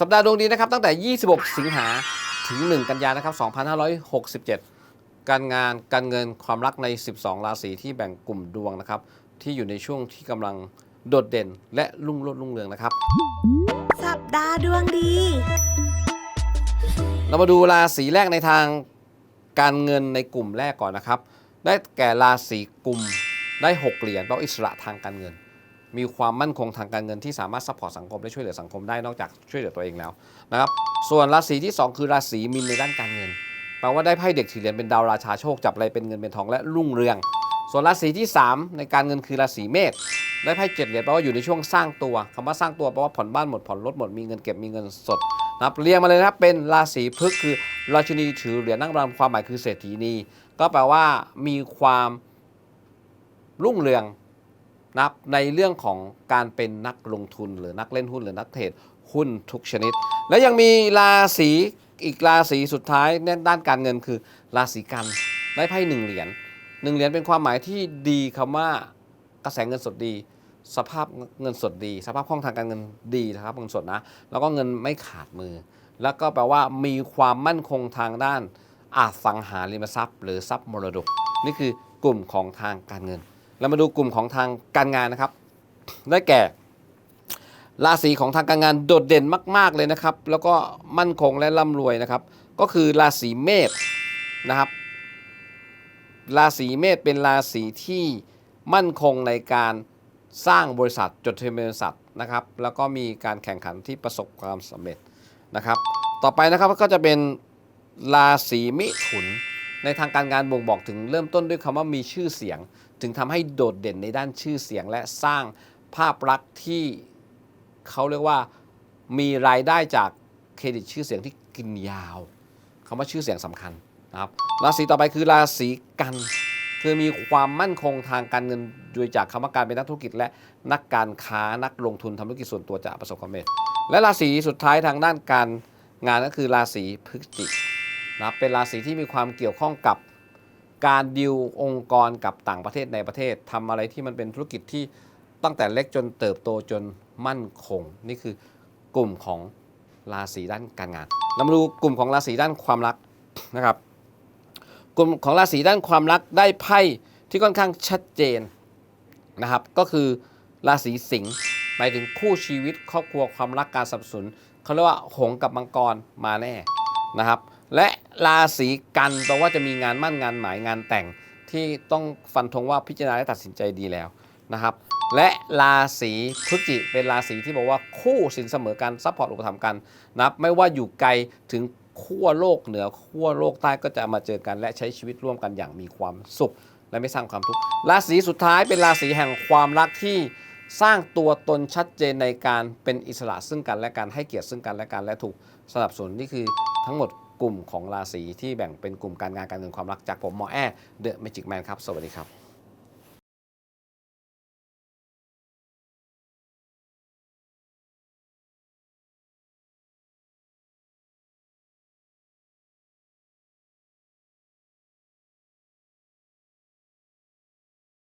สัปดาห์ดวงดีนะครับตั้งแต่ 26 สิงหาถึง 1 กันยายนนะครับ 2567 การงานการเงินความรักใน 12 ราศีที่แบ่งกลุ่มดวงนะครับ ที่อยู่ในช่วงที่กำลังโดดเด่นและรุ่งโรจน์รุ่งเรืองนะครับ สัปดาห์ดวงดี เรามาดูราศีแรกในทางการเงินในกลุ่มแรกก่อนนะครับ ได้แก่ราศีกุมได้ 6 เหรียญแปลว่าอิสระทางการเงิน มีความมั่นคงทางการเงินที่สามารถซัพพอร์ตสังคมและช่วยเหลือสังคมได้นอกจากช่วยเหลือตัวเองแล้วนะครับส่วนราศีที่ 2 คือราศีมินในด้านการเงินแปลว่าได้ไพ่เด็กสี่เหรียญเป็นดาวราชาโชคจับอะไรเป็นเงินเป็นทองและรุ่งเรือง ส่วนราศีที่ 3 ในการเงินคือราศีเมษได้ไพ่เจ็ดเหรียญแปลว่าอยู่ในช่วงสร้างตัวคำว่าสร้างตัวแปลว่าผ่อนบ้านหมดผ่อนรถหมดมีเงินเก็บมีเงินสดนะครับเรียงมาเลยนะครับเป็นราศีพฤกษ์คือราชินีถือเหรียญนั่งรำความหมายคือเศรษฐีนีก็แปลว่ามีความรุ่งเรือง นะครับในเรื่องของการเป็นนักลงทุนหรือนักเล่นหุ้นหรือนักเทรดหุ้นทุกชนิด และยังมีราศีอีกราศีสุดท้ายในด้านการเงินคือราศีกันได้ไพ่หนึ่งเหรียญหนึ่งเหรียญเป็นความหมายที่ดีคำว่ากระแสเงินสดดี สภาพเงินสดดี สภาพคล่องทางการเงินดีนะครับเงินสดนะแล้วก็เงินไม่ขาดมือ แล้วก็แปลว่ามีความมั่นคงทางด้านอาสังหาริมทรัพย์ หรือทรัพย์มรดก นี่คือกลุ่มของทางการเงิน เรามาดูกลุ่มของทางการงานนะครับ ได้แก่ ราศีของทางการงานโดดเด่นมาก ๆเลยนะครับ แล้วก็มั่นคงและร่ำรวยนะครับ ก็คือราศีเมษนะครับ ราศีเมษเป็นราศีที่มั่นคงในการสร้างบริษัทจดทะเบียนบริษัทนะครับ แล้วก็มีการแข่งขันที่ประสบความสำเร็จนะครับ ต่อไปนะครับก็จะเป็นราศีมิถุน ในทางการงานบ่งบอกถึงเริ่มต้นด้วยคำว่ามีชื่อเสียง ถึงทำให้โดดเด่นในด้านชื่อเสียงและสร้างภาพลักษณ์ที่เขาเรียกว่ามีรายได้จากเครดิตชื่อเสียงที่กินยาวคำว่าชื่อเสียงสำคัญนะครับราศีต่อไปคือราศีกันคือมีความมั่นคงทางการเงินโดยจากคำว่าการเป็นนักธุรกิจ และนักการค้านักลงทุนทำธุรกิจส่วนตัวจะประสบความสำเร็จ และราศีสุดท้ายทางด้านการงานก็คือราศีพฤศจิกนะเป็นราศีที่มีความเกี่ยวข้องกับ การดิวองค์กรกับต่างประเทศในประเทศทำอะไรที่มันเป็นธุรกิจที่ตั้งแต่เล็กจนเติบโตจนมั่นคง นี่คือกลุ่มของราศีด้านการงานเรามาดูกลุ่มของราศีด้านความรักนะครับ กลุ่มของราศีด้านความรักได้ไพ่ที่ค่อนข้างชัดเจนนะครับ ก็คือราศีสิงห์หมายถึงคู่ชีวิตครอบครัวความรักการสนับสนุนเขาเรียกว่าหงกับมังกรมาแน่นะครับ และ ราศีกันแปลว่าจะมีงานมั่นงานหมายงานแต่งที่ต้องฟันธงว่าพิจารณาและตัดสินใจดีแล้วนะครับ และราศีพฤศจิเป็นราศีที่บอกว่าคู่สินเสมอกันซัพพอร์ตอุปถัมภ์กันนะครับไม่ว่าอยู่ไกลถึงขั้วโลกเหนือขั้วโลกใต้ก็จะมาเจอกัน และใช้ชีวิตร่วมกันอย่างมีความสุข และไม่สร้างความทุกข์ราศีสุดท้ายเป็นราศีแห่งความรักที่สร้างตัวตนชัดเจนในการเป็นอิสระซึ่งกันและกันให้เกียรติซึ่งกันและกันและถูกสนับสนุนนี่คือทั้งหมด กลุ่มของราศีที่แบ่งเป็นกลุ่มการงานการเงินความรักจากผมหมอแอ้เดอะแมจิกแมนครับ สวัสดีครับ